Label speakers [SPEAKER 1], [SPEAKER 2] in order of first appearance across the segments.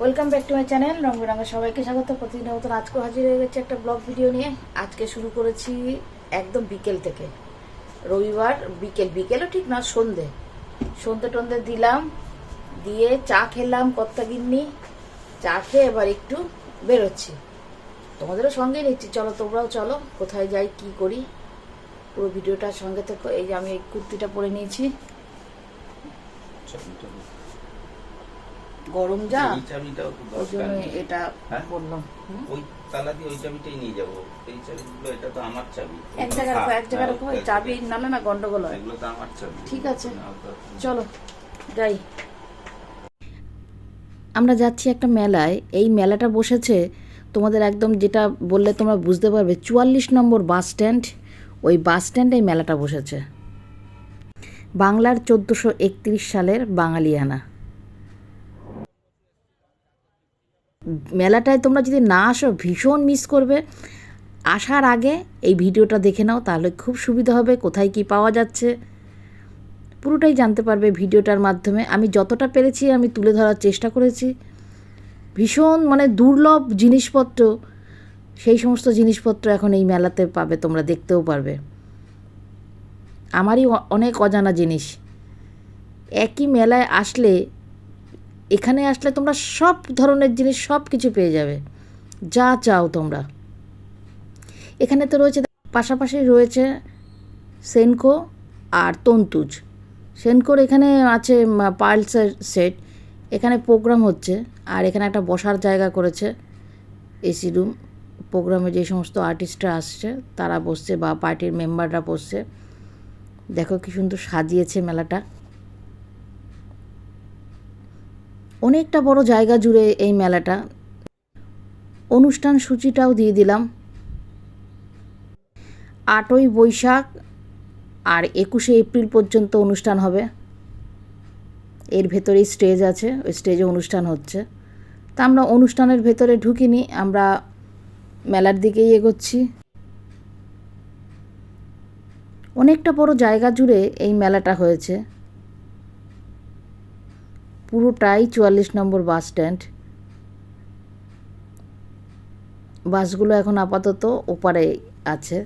[SPEAKER 1] Welcome back to my channel রঙ বেরঙে সবাইকে স্বাগত। প্রতিদিনের মতন আজকেও হাজির হয়ে গেছে একটা ব্লগ ভিডিও নিয়ে। আজকে শুরু করেছি একদম বিকেল থেকে। রবিবার বিকেল, বিকেলও ঠিক না, সন্ধে। সন্ধে টন্ধে দিলাম, দিয়ে চা খেলাম কত্তা গিন্নি। চা খেয়ে এবার একটু বেরোচ্ছি। তোমাদেরও সঙ্গে নিচ্ছি। চলো, তোমরাও চলো, কোথায় যাই, কি করি। পুরো ভিডিওটার সঙ্গে থেকে। এই যে আমি এই কুর্তিটা পরে নিয়েছি। গরম যা
[SPEAKER 2] এই চাবিটাও তো
[SPEAKER 1] ওই
[SPEAKER 2] দরকার।
[SPEAKER 1] জন্য এটা
[SPEAKER 2] হ্যাঁ?
[SPEAKER 1] বললাম। হুম?
[SPEAKER 2] ওই তালা দিয়ে ওই চাবিটাই নিয়ে যাব। এই চাবিগুলো এটা তো আমার চাবি।
[SPEAKER 1] এক জায়গায় রাখো এক জায়গায় রাখো
[SPEAKER 2] হ্যাঁ,
[SPEAKER 1] চাবি নালে না গন্ডগোল হয়।
[SPEAKER 2] এগুলো তো আমার চাবি।
[SPEAKER 1] ঠিক আছে।
[SPEAKER 2] নাও তো।
[SPEAKER 1] চলো যাই। আমরা যাচ্ছি একটা মেলায়। এই মেলাটা বসেছে তোমাদের একদম যেটা বললে তোমরা বুঝতে পারবে চুয়াল্লিশ নম্বর বাস স্ট্যান্ড। ওই বাস স্ট্যান্ডে এই মেলাটা বসেছে। বাংলার চোদ্দোশো একত্রিশ সালের বাঙালিয়ানা। মেলাটায় তোমরা যদি না আসো, ভীষণ মিস করবে। আসার আগে এই ভিডিওটা দেখে নাও, তাহলে খুব সুবিধা হবে, কোথায় কি পাওয়া যাচ্ছে। পুরোটাই জানতে পারবে ভিডিওটার মাধ্যমে। আমি যতটা পেরেছি, আমি তুলে ধরার চেষ্টা করেছি। ভীষণ মানে দুর্লভ জিনিসপত্র, সেই সমস্ত জিনিসপত্র এখন এই মেলাতে পাবে, তোমরা দেখতেও পারবে। আমারই অনেক অজানা জিনিস। একই মেলায় আসলে এখানে আসলে তোমরা সব ধরনের জিনিস, সব কিছু পেয়ে যাবে। যা চাও তোমরা। এখানে তো রয়েছে, পাশাপাশি রয়েছে সেনকো আর তন্তুজ সেনকোর এখানে আছে পার্লসের সেট। এখানে প্রোগ্রাম হচ্ছে আর এখানে একটা বসার জায়গা করেছে এসি রুম প্রোগ্রামে যে সমস্ত আর্টিস্টরা আসছে, তারা বসছে বা পার্টির মেম্বাররা বসছে। দেখো কি সুন্দর সাজিয়েছে মেলাটা। অনেকটা বড় জায়গা জুড়ে এই মেলাটা। অনুষ্ঠান সূচিটাও দিয়ে দিলাম। আটই বৈশাখ আর একুশে এপ্রিল পর্যন্ত অনুষ্ঠান হবে। এর ভেতরেই স্টেজ আছে, ওই স্টেজে অনুষ্ঠান হচ্ছে। তা আমরা অনুষ্ঠানের ভেতরে ঢুকিনি, আমরা মেলার দিকেই এগোচ্ছি। অনেকটা বড় জায়গা জুড়ে এই মেলাটা হয়েছে। পুরোটাই চুয়াল্লিশ নম্বর বাস স্ট্যান্ড। বাসগুলো এখন আপাতত ওপারে আছে।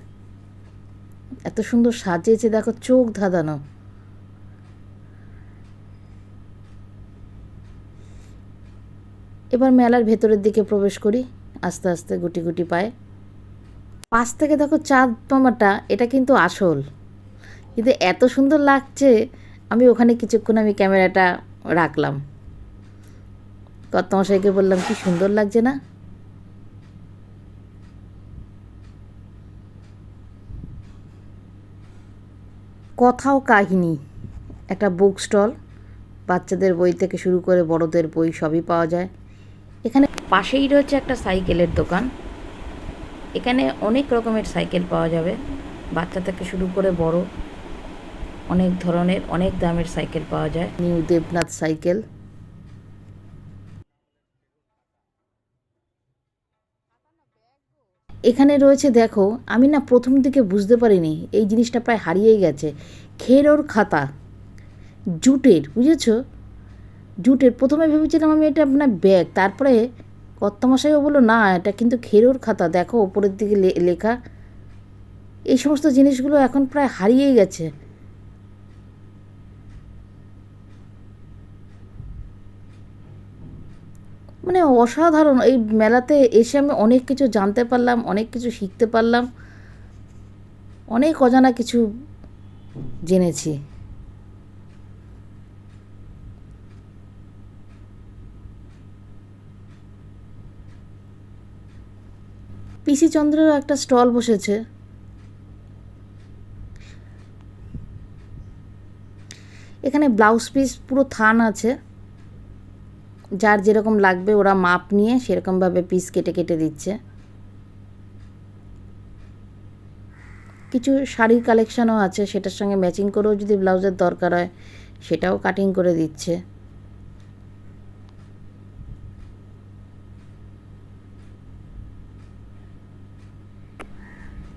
[SPEAKER 1] এত সুন্দর সাজিয়েছে, দেখো চোখ ধাঁধানো। এবার মেলার ভেতরের দিকে প্রবেশ করি, আস্তে আস্তে গুটি গুটি পায়ে। পাশ থেকে দেখো চাঁদ মামাটা, এটা কিন্তু আসল। কিন্তু এত সুন্দর লাগছে, আমি ওখানে কিছুক্ষণ আমি ক্যামেরাটা রাখলাম। কর্তমশাইকে বললাম, কি সুন্দর লাগছে না? কথাও কাহিনী। একটা বুক স্টল বাচ্চাদের বই থেকে শুরু করে বড়দের বই সবই পাওয়া যায়। এখানে পাশেই রয়েছে একটা সাইকেলের দোকান। এখানে অনেক রকমের সাইকেল পাওয়া যাবে। বাচ্চা থেকে শুরু করে বড়। অনেক ধরনের, অনেক দামের সাইকেল পাওয়া যায়। New Debnath cycle. এখানে রয়েছে, দেখো, আমি না প্রথম দিকে বুঝতে পারিনি, এই জিনিসটা প্রায় হারিয়েই গেছে। খেরোর খাতা। জুটের, বুঝেছ? জুটের, প্রথমে ভেবেছিলাম আমি এটা আপনার ব্যাগ, তারপরে কর্তামশাইও বলল, না, এটা কিন্তু খেরোর খাতা, দেখো, ওপরের দিকে লেখা। এই সমস্ত জিনিসগুলো এখন প্রায় হারিয়েই গেছে। মানে অসাধারণ। এই মেলাতে এসে আমি অনেক কিছু জানতে পারলাম, অনেক কিছু শিখতে পারলাম। অনেক অজানা কিছু জেনেছি। পিসি চন্দ্রের একটা স্টল বসেছে। এখানে ব্লাউজ পিস, পুরো থান আছে। যার যেরকম লাগবে ওরা মাপ নিয়ে সেরকমভাবে পিস কেটে কেটে দিচ্ছে। কিছু শাড়ির কালেকশানও আছে, সেটার সঙ্গে ম্যাচিং করেও যদি ব্লাউজের দরকার হয়, সেটাও কাটিং করে দিচ্ছে।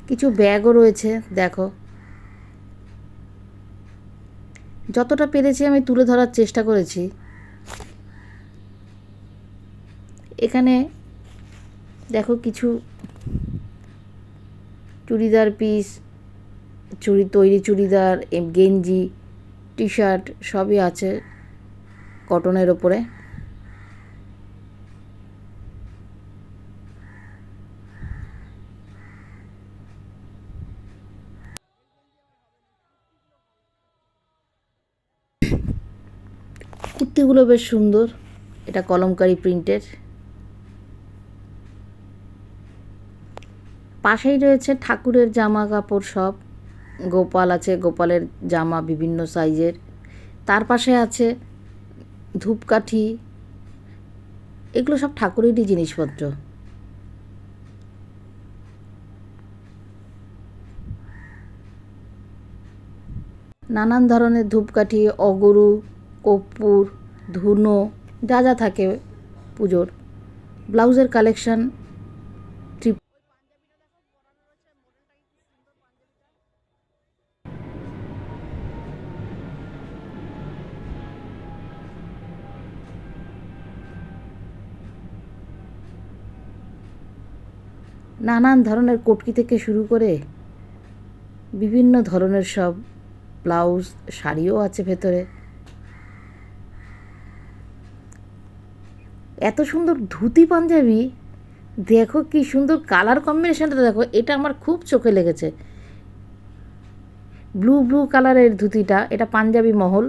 [SPEAKER 1] কিছু ব্যাগও রয়েছে, দেখো। যতটা পেরেছি আমি তুলে ধরার চেষ্টা করেছি। এখানে দেখো কিছু চুড়িদার পিস চুড়ি তৈরি চুড়িদার গেঞ্জি টি শার্ট সবই আছে কটনের ওপরে। কুর্তিগুলো বেশ সুন্দর। এটা কলমকারি প্রিন্টের পাশেই রয়েছে ঠাকুরের জামা কাপড় সব। গোপাল আছে, গোপালের জামা বিভিন্ন সাইজের। তার পাশে আছে ধূপকাঠি। এগুলো সব ঠাকুরেরই জিনিসপত্র। নানান ধরনের ধূপকাঠি, অগরু, কর্পূর, ধুনো, যা যা থাকে পুজোর। ব্লাউজের কালেকশন নানান ধরনের কটকি থেকে শুরু করে বিভিন্ন ধরনের সব ব্লাউজ, শাড়িও আছে ভেতরে। এত সুন্দর ধুতি পাঞ্জাবি, দেখো কি সুন্দর কালার কম্বিনেশনটা দেখো, এটা আমার খুব চোখে লেগেছে। ব্লু ব্লু কালারের ধুতিটা, এটা পাঞ্জাবি মহল।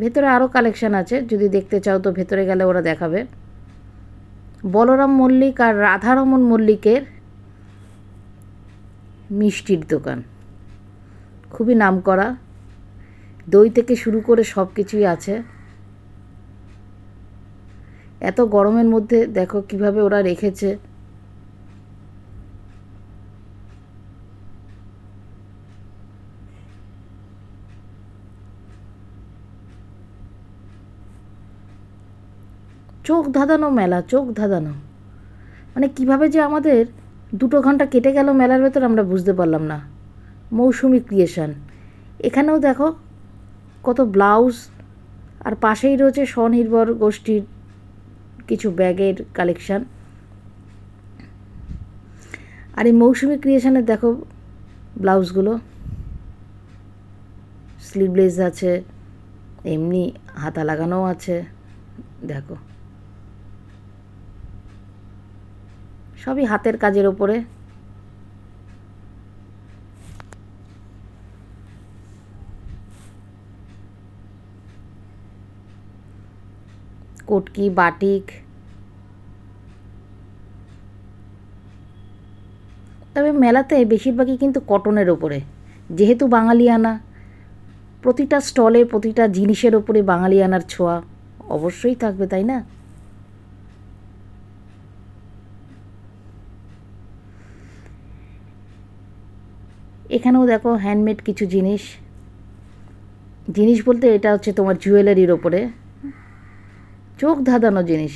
[SPEAKER 1] ভেতরে আরও কালেকশান আছে, যদি দেখতে চাও তো ভেতরে গেলে ওরা দেখাবে। বলরাম মল্লিক আর রাধারমন মল্লিকের মিষ্টির দোকান। খুবই নাম করা দই থেকে শুরু করে সব কিছুই আছে। এত গরমের মধ্যে দেখো কীভাবে ওরা রেখেছে। চোখ ধাঁধানো মেলা, চোখ ধাঁধানো। মানে কীভাবে যে আমাদের দুটো ঘণ্টা কেটে গেল মেলার ভেতর আমরা বুঝতে পারলাম না। মৌসুমি ক্রিয়েশন এখানেও দেখো কত ব্লাউজ আর পাশেই রয়েছে স্বনির্ভর গোষ্ঠীর কিছু ব্যাগের কালেকশান আর এই মৌসুমি ক্রিয়েশনের দেখো ব্লাউজগুলো স্লিভলেস আছে, এমনি হাতা লাগানোও আছে, দেখো। সবই হাতের কাজের ওপরে কটকি, বাটিক। তবে মেলাতে বেশিরভাগই কিন্তু কটনের ওপরে যেহেতু বাঙালিয়ানা, প্রতিটা স্টলে প্রতিটা জিনিসের ওপরে বাঙালিয়ানার ছোঁয়া অবশ্যই থাকবে, তাই না? এখানেও দেখো হ্যান্ডমেড কিছু জিনিস। জিনিস বলতে এটা হচ্ছে তোমার জুয়েলারির ওপরে। চোখ ধাঁধানো জিনিস।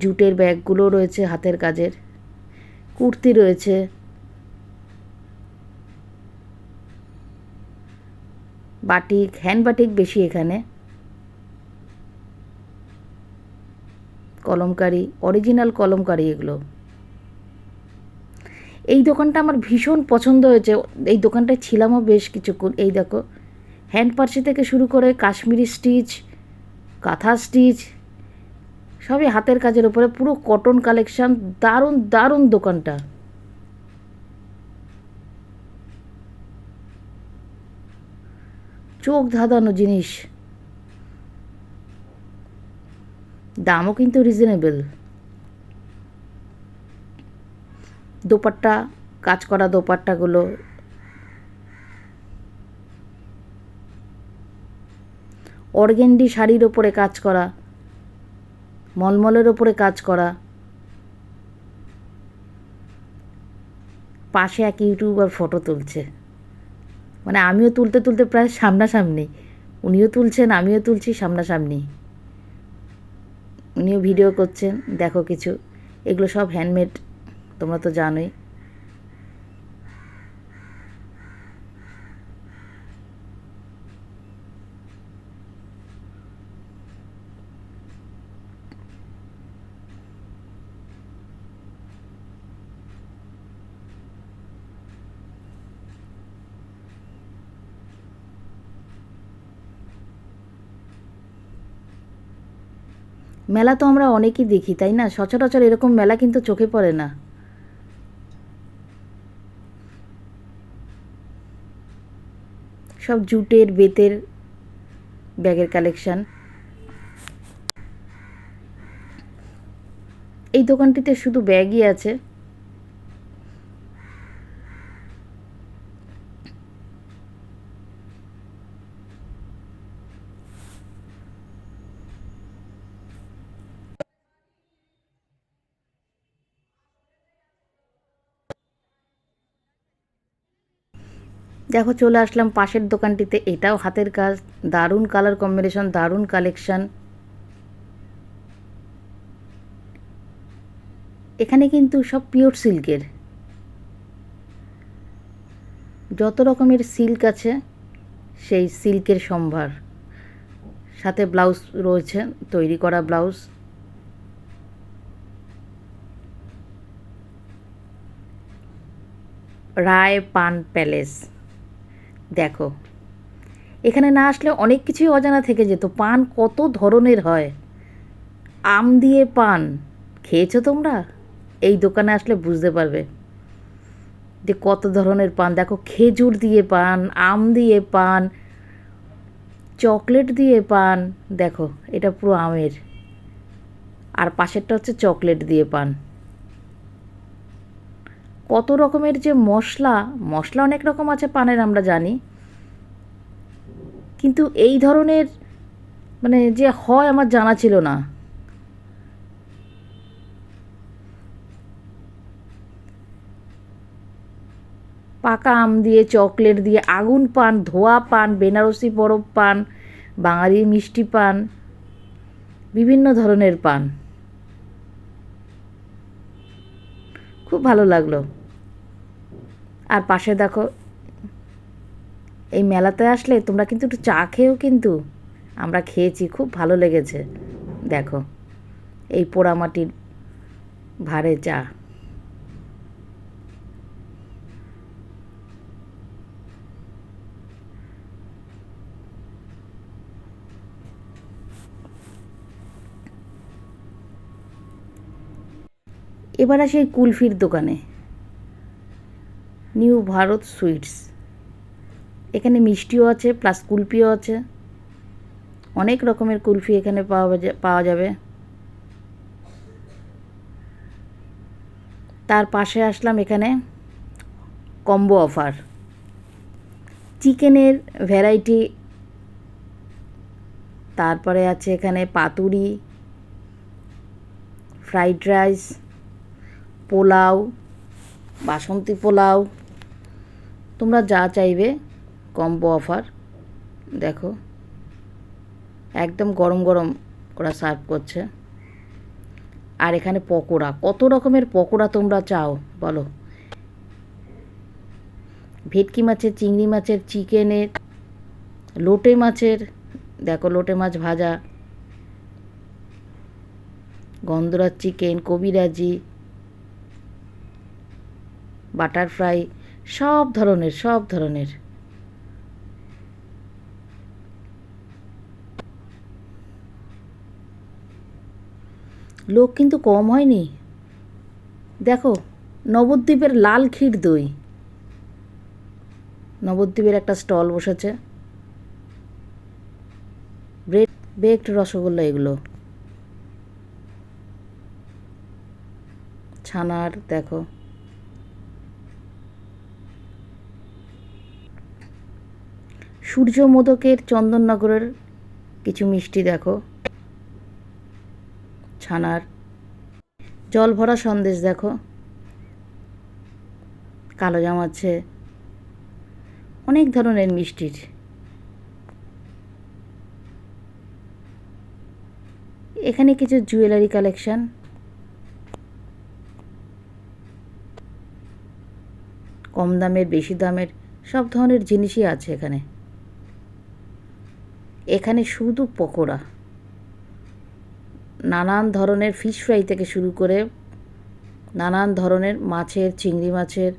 [SPEAKER 1] জুটের ব্যাগগুলো রয়েছে হাতের কাজের। কুর্তি রয়েছে। বাটিক হ্যান্ড বাটিক বেশি এখানে। কলমকারি অরিজিনাল কলমকারি এগুলো। এই দোকানটা আমার ভীষণ পছন্দ হয়েছে। এই দোকানটায় ছিলামও বেশ কিছুক্ষণ। এই দেখো হ্যান্ড পার্সি থেকে শুরু করে কাশ্মীরি স্টিচ কাঁথা স্টিচ সবই হাতের কাজের উপরে। পুরো কটন কালেকশন দারুণ দারুণ দোকানটা। চোখ ধাঁধানো জিনিস। দামও কিন্তু রিজনেবল দোপাট্টা, কাজ করা দোপাট্টাগুলো। অর্গেন্ডি শাড়ির ওপরে কাজ করা, মলমলের ওপরে কাজ করা। পাশে এক ইউটিউবার ফটো তুলছে। মানে আমিও তুলতে তুলতে প্রায় সামনাসামনি। উনিও তুলছেন, আমিও তুলছি সামনাসামনি। উনিও ভিডিও করছেন দেখো কিছু। এগুলো সব হ্যান্ডমেড তোমরা তো জানোই। মেলা তো আমরা অনেকই দেখি, তাই না? সচরাচর এরকম মেলা কিন্তু চোখে পড়ে না। সব জুটের, বেতের ব্যাগের কালেকশান এই দোকানটিতে শুধু ব্যাগই আছে। দেখো, চলে আসলাম পাশের দোকানটিতে। এটাও হাতের কাজ। দারুণ কালার কম্বিনেশন দারুণ কালেকশন এখানে কিন্তু সব পিওর সিল্কের যত রকমের সিল্ক আছে, সেই সিল্কের সম্ভার। সাথে ব্লাউজ রয়েছে, তৈরি করা ব্লাউজ রায় পান প্যালেস। দেখো। এখানে না আসলে অনেক কিছুই অজানা থেকে যেত। পান কত ধরনের হয়। আম দিয়ে পান। খেয়েছো তোমরা? এই দোকানে আসলে বুঝতে পারবে যে কত ধরনের পান। দেখো, খেজুর দিয়ে পান, আম দিয়ে পান, চকলেট দিয়ে পান। দেখো, এটা পুরো আমের। আর পাশেরটা হচ্ছে চকলেট দিয়ে পান। কত রকমের যে মশলা মশলা অনেক রকম আছে পানের আমরা জানি। কিন্তু এই ধরনের মানে যে হয় আমার জানা ছিল না। পাকা আম দিয়ে, চকলেট দিয়ে, আগুন পান, ধোয়া পান, বেনারসি বরফ পান, বাঙালি মিষ্টি পান, বিভিন্ন ধরনের পান। খুব ভালো লাগল। আর পাশে দেখো, এই মেলাতে আসলে তোমরা কিন্তু একটু চা খেয়েও কিন্তু আমরা খেয়েছি, খুব ভালো লেগেছে। দেখো, এই পোড়ামাটির ভারে চা। এবার আসি এই কুলফির দোকানে। New Bharat sweets. এখানে মিষ্টিও আছে, প্লাস কুলফিও আছে। অনেক রকমের কুলফি এখানে পাওয়া পাওয়া যাবে। তার পাশে আসলাম এখানে কম্বো অফার। চিকেনের ভ্যারাইটি। তারপরে আছে এখানে পাতুরি, ফ্রাইড রাইস, পোলাও, বাসন্তী পোলাও। তোমরা যা চাইবে কম্বো অফার দেখো। একদম গরম গরম ওরা সার্ভ করছে। আর এখানে পকোড়া, কত রকমের পকোড়া তোমরা চাও, বলো? ভেটকি মাছের, চিংড়ি মাছের, চিকেনের, লোটে মাছের, দেখো লোটে মাছ ভাজা, গন্ধরাজ চিকেন, কবিরাজি বাটারফ্রাই সব ধরনের সব ধরনের। লোক কিন্তু কম হয়নি। দেখো, নবদ্বীপের লাল ক্ষীর দই। নবদ্বীপের একটা স্টল বসেছে। ব্রেড, বেকড রসগোল্লা এগুলো। ছানার, দেখো। সূর্য মোদকের চন্দননগরের কিছু মিষ্টি দেখো। ছানার জল ভরা সন্দেশ দেখো। কালো জাম আছে। অনেক ধরনের মিষ্টির। এখানে কিছু জুয়েলারি কালেকশন। কম দামের, বেশি দামের সব ধরনের জিনিসই আছে এখানে। এখানে শুধু পকোড়া। নানান ধরনের ফিশ ফ্রাই থেকে শুরু করে নানান ধরনের মাছের, চিংড়ি মাছের,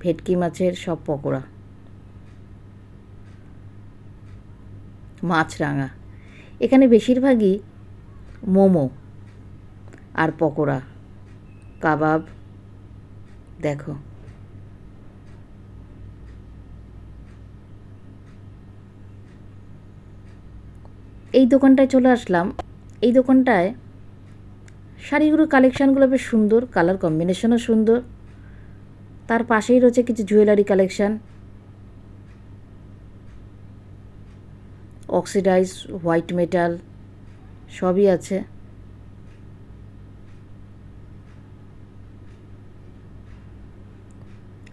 [SPEAKER 1] ভেটকি মাছের সব পকোড়া। মাছরাঙা এখানে বেশিরভাগই মোমো আর পকোড়া। কাবাব, দেখো। এই দোকানটায় চলে আসলাম। এই দোকানটায় শাড়িগুলোর কালেকশানগুলো বেশ সুন্দর, কালার কম্বিনেশনও সুন্দর। তার পাশেই রয়েছে কিছু jewellery collection. Oxidise white metal, সবই আছে।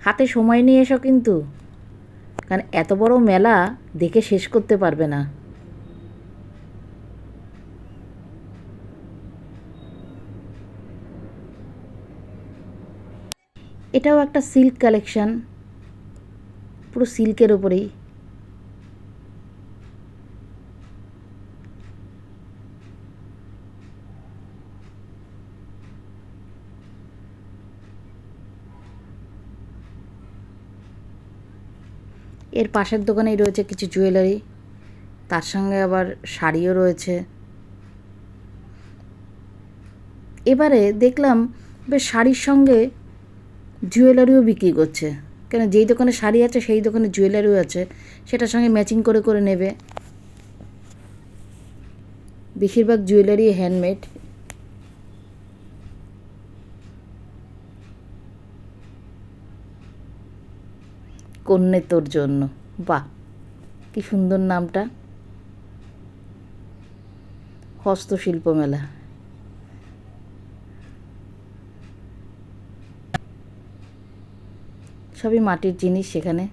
[SPEAKER 1] হাতে সময় নিয়ে এসো কিন্তু, কারণ এত বড় মেলা দেখে শেষ করতে পারবে না। এটাও একটা সিল্ক কালেকশান পুরো সিল্কের ওপরেই এর পাশের দোকানেই রয়েছে কিছু জুয়েলারি তার সঙ্গে আবার শাড়িও রয়েছে। এবারে দেখলাম, বেশ শাড়ির সঙ্গে জুয়েলারিও বিক্রি করছে। কেন যেই দোকানে শাড়ি আছে, সেই দোকানে জুয়েলারিও আছে, সেটার সঙ্গে ম্যাচিং করে করে নেবে। বেশিরভাগ জুয়েলারি হ্যান্ডমেড কন্যে তোর জন্য। বাহ, কি সুন্দর নামটা। হস্তশিল্প মেলা। সবই মাটির জিনিস সেখানে।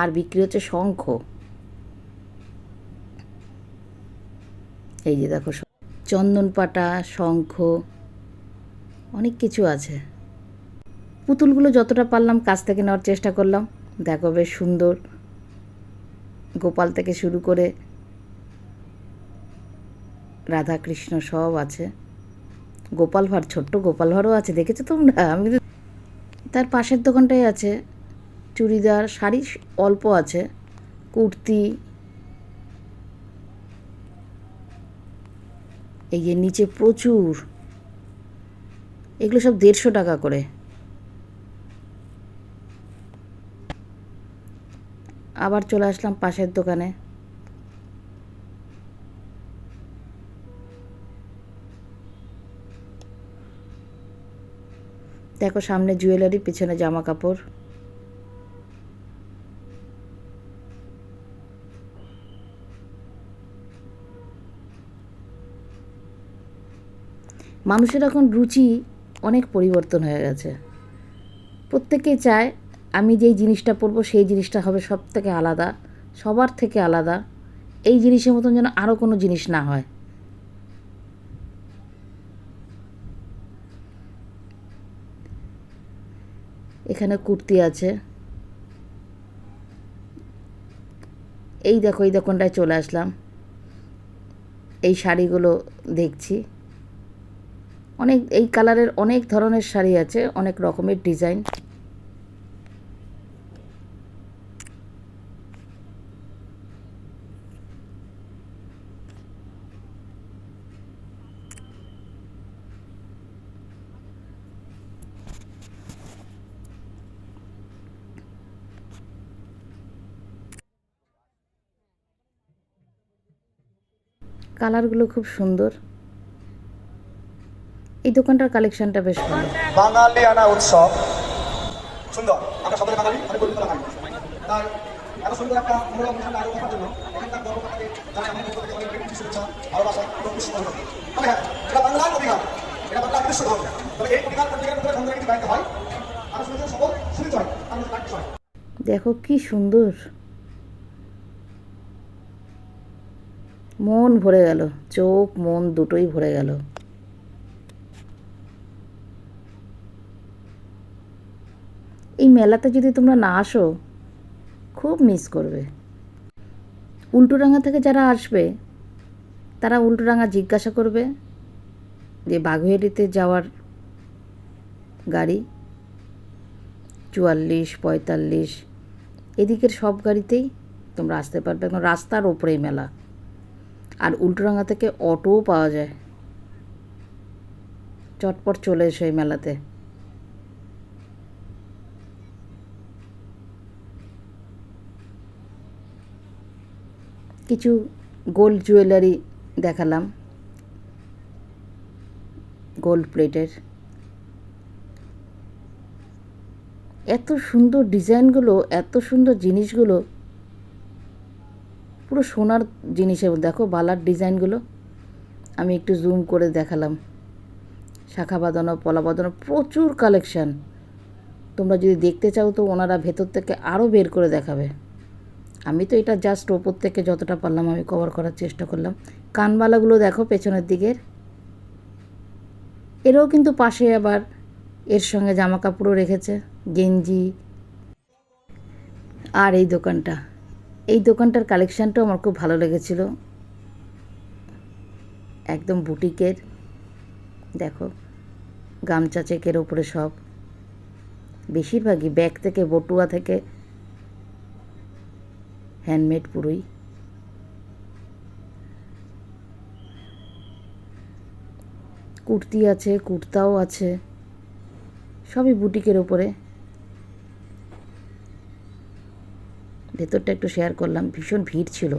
[SPEAKER 1] আর বিক্রি হচ্ছে শঙ্খ। এই যে দেখো চন্দন পাটা শঙ্খ, অনেক কিছু আছে। পুতুলগুলো যতটা পারলাম কাছ থেকে নেওয়ার চেষ্টা করলাম। দেখো বেশ সুন্দর। গোপাল থেকে শুরু করে রাধা কৃষ্ণ সব আছে। গোপাল ভাঁড়, ছোট্ট গোপাল ভাঁড়ও আছে, দেখেছ তোমরা? আমি তার পাশের দোকানটাই আছে। চুড়িদার, শাড়ি অল্প আছে। কুর্তি। এই যে নিচে প্রচুর। এগুলো সব দেড়শো টাকা করে। আবার চলে আসলাম পাশের দোকানে। দেখো সামনে জুয়েলারি পিছনে জামা কাপড় মানুষের এখন রুচি অনেক পরিবর্তন হয়ে গেছে। প্রত্যেকেই চায়, আমি যেই জিনিসটা পরবো, সেই জিনিসটা হবে সব থেকে আলাদা, সবার থেকে আলাদা। এই জিনিসের মতন যেন আরও কোনো জিনিস না হয়। এখানে কুর্তি আছে। এই দেখো, এই দোকানটায় চলে আসলাম। এই শাড়িগুলো দেখছি। অনেক, এই কালারের অনেক ধরনের শাড়ি আছে, অনেক রকমের ডিজাইন। কালারগুলো খুব সুন্দর। এই দোকানটার কালেকশনটা বেশ ভালো।
[SPEAKER 3] বাঙালিয়ানা উৎসব। সুন্দর। আমরা সকলে বাঙালি আমি গরিব বাঙালি। তাই এত সুন্দর একটা মনোরম অনুষ্ঠানটা আয়োজন করার জন্য এখানকার গর্বটাকে জানাই আমাদের পক্ষ থেকে অনেক শুভেচ্ছা ভালোবাসা এবং খুশি অনুভব তবে হ্যাঁ এটা বাংলার অধিকার। এটা বাংলার নিজস্ব ধর্ম। তবে এই অধিকার প্রত্যেকের সন্তানের কিছু দায়িত্ব হয়। আমরা সকল শুনিত হয় আমরা দায়িত্ব হয়
[SPEAKER 1] দেখো কি সুন্দর। মন ভরে গেল, চোখ মন দুটোই ভরে গেল। এই মেলাতে যদি তোমরা না আসো, খুব মিস করবে। উল্টোডাঙ্গা থেকে যারা আসবে, তারা উল্টোডাঙ্গা জিজ্ঞাসা করবে যে বাঘুয়াটিতে যাওয়ার গাড়ি চুয়াল্লিশ, পঁয়তাল্লিশ, এদিকের সব গাড়িতেই তোমরা আসতে পারবে। একদম রাস্তার ওপরেই মেলা। আর উল্টোডাঙ্গা থেকে অটোও পাওয়া যায়। চটপট চলে এসো এই মেলাতে। কিছু গোল্ড জুয়েলারি দেখালাম। গোল্ড প্লেটের এত সুন্দর ডিজাইনগুলো এত সুন্দর জিনিসগুলো পুরো সোনার জিনিসের দেখো বালার ডিজাইনগুলো। আমি একটু জুম করে দেখালাম। শাখা বাঁধানো, পলা বাঁধানো, প্রচুর কালেকশান তোমরা যদি দেখতে চাও তো ওনারা ভেতর থেকে আরও বের করে দেখাবে। আমি তো এটা জাস্ট ওপর থেকে যতটা পারলাম আমি কভার করার চেষ্টা করলাম। কানবালাগুলো দেখো পেছনের দিকের। এরও কিন্তু পাশে আবার এর সঙ্গে জামা কাপড়ও রেখেছে, গেঞ্জি। আর এই দোকানটা। এই দোকানটার কালেকশানটাও আমার খুব ভালো লেগেছিল। একদম বুটিকের, দেখো, গামছা চেকের ওপরে সব। বেশিরভাগই ব্যাগ থেকে, বটুয়া থেকে হ্যান্ডমেড পুরোই। কুর্তি আছে, কুর্তাও আছে, সবই বুটিকের ওপরে। ভেতরটা একটু শেয়ার করলাম, ভীষণ ভিড় ছিল।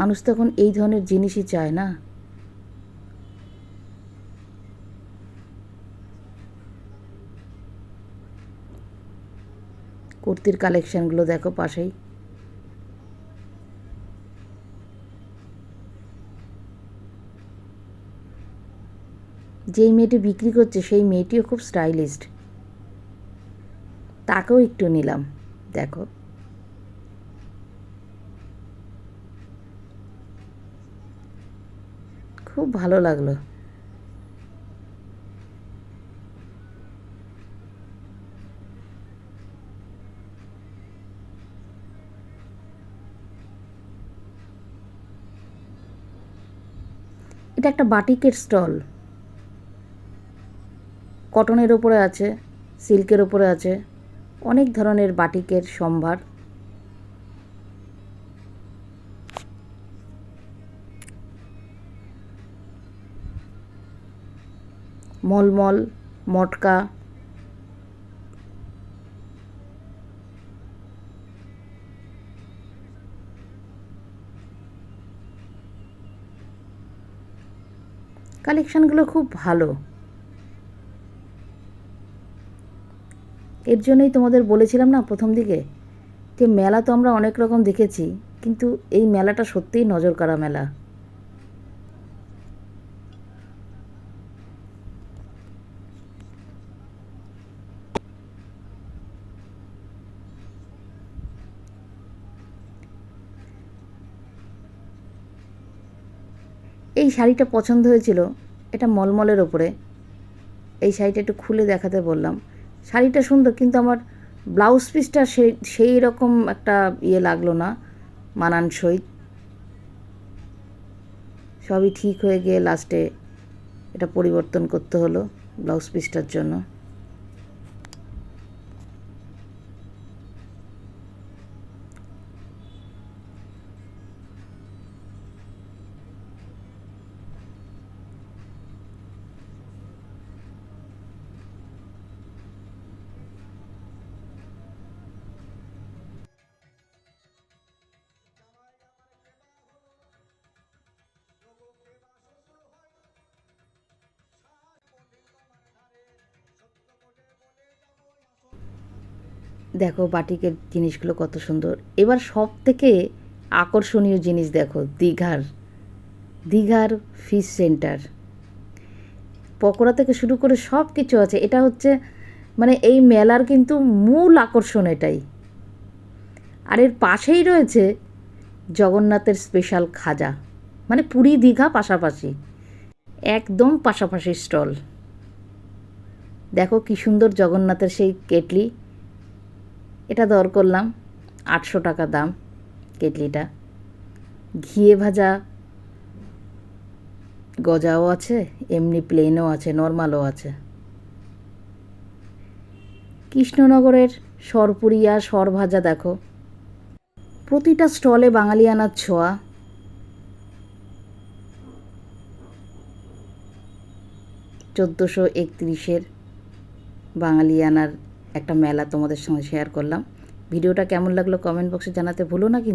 [SPEAKER 1] মানুষ তখন এই ধরনের জিনিসই চায় না। কুর্তির কালেকশানগুলো দেখো পাশেই। যেই মেয়েটি বিক্রি করছে, সেই মেয়েটিও খুব স্টাইলিস্ট তাকেও একটু নিলাম, দেখো। খুব ভালো লাগল। এটা একটা বাটিকের স্টল। কটনের ওপরে আছে, সিল্কের ওপরে আছে, অনেক ধরনের বাটিকের সম্ভার। মলমল, মটকা। কালেকশানগুলো খুব ভালো। এর জন্যই তোমাদের বলেছিলাম না প্রথম দিকে যে মেলা তো আমরা অনেক রকম দেখেছি, কিন্তু এই মেলাটা সত্যিই নজর কাড়া মেলা। এই শাড়িটা পছন্দ হয়েছিল, এটা মলমলের ওপরে। এই শাড়িটা একটু খুলে দেখাতে বললাম। শাড়িটা সুন্দর, কিন্তু আমার ব্লাউজ পিসটা সেই সেই রকম একটা ইয়ে লাগল না, মানানসই। সবই ঠিক হয়ে গিয়ে লাস্টে এটা পরিবর্তন করতে হলো ব্লাউজ পিসটার জন্য। দেখো বাটিকের জিনিসগুলো কত সুন্দর। এবার সব থেকে আকর্ষণীয় জিনিস দেখো, দীঘার দীঘার ফিশ সেন্টার পকোড়া থেকে শুরু করে সব কিছু আছে। এটা হচ্ছে মানে এই মেলার কিন্তু মূল আকর্ষণ এটাই। আর এর পাশেই রয়েছে জগন্নাথের স্পেশাল খাজা। মানে পুরী, দীঘা পাশাপাশি। একদম পাশাপাশি স্টল দেখো কি সুন্দর জগন্নাথের সেই কেটলি। এটা দর করলাম আটশো টাকা দাম কেটলিটা। ঘিয়ে ভাজা গজাও আছে, এমনি প্লেনও আছে নর্মালও আছে। কৃষ্ণনগরের সরপুরিয়া সরভাজা দেখো। প্রতিটা স্টলে বাঙালিয়ানার ছোঁয়া। চোদ্দোশো একত্রিশের বাঙালিয়ানার একটা মেলা তোমাদের সঙ্গে শেয়ার করলাম। ভিডিওটা কেমন লাগল কমেন্ট বক্সে জানাতে ভুলো না কিন্তু